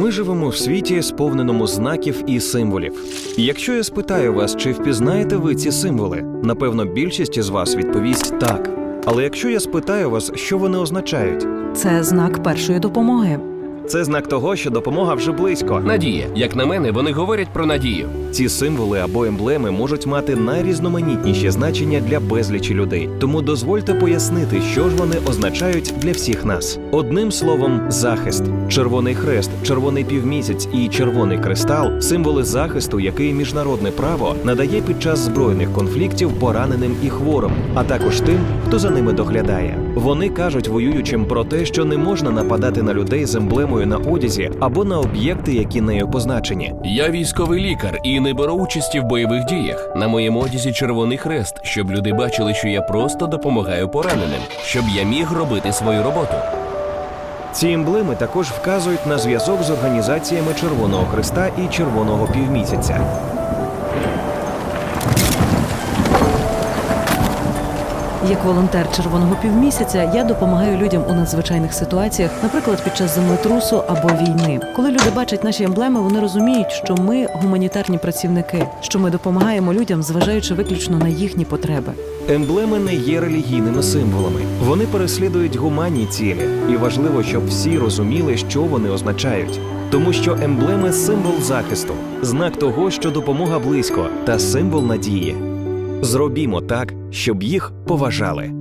Ми живемо в світі, сповненому знаків і символів. Якщо я спитаю вас, чи впізнаєте ви ці символи, напевно, більшість із вас відповість так. Але якщо я спитаю вас, що вони означають, Це знак першої допомоги. Це знак того, що допомога вже близько. Надія, як на мене, вони говорять про надію. Ці символи або емблеми можуть мати найрізноманітніші значення для безлічі людей. Тому дозвольте пояснити, що ж вони означають для всіх нас. Одним словом, захист, червоний хрест, червоний півмісяць і червоний кристал символи захисту, який міжнародне право надає під час збройних конфліктів пораненим і хворим, а також тим, хто за ними доглядає. Вони кажуть воюючим про те, що не можна нападати на людей з емблемою на одязі або на об'єкти, які нею позначені. Я військовий лікар і не беру участі в бойових діях. На моєму одязі червоний хрест, щоб люди бачили, що я просто допомагаю пораненим, щоб я міг робити свою роботу. Ці емблеми також вказують на зв'язок з організаціями Червоного Христа і Червоного півмісяця. Як волонтер червоного півмісяця я допомагаю людям у надзвичайних ситуаціях, наприклад, під час землетрусу або війни. Коли люди бачать наші емблеми, вони розуміють, що ми гуманітарні працівники, що ми допомагаємо людям, зважаючи виключно на їхні потреби. Емблеми не є релігійними символами. Вони переслідують гуманні цілі, і важливо, щоб всі розуміли, що вони означають. Тому що емблеми символ захисту, знак того, що допомога близько, та символ надії. Зробімо так, щоб їх поважали.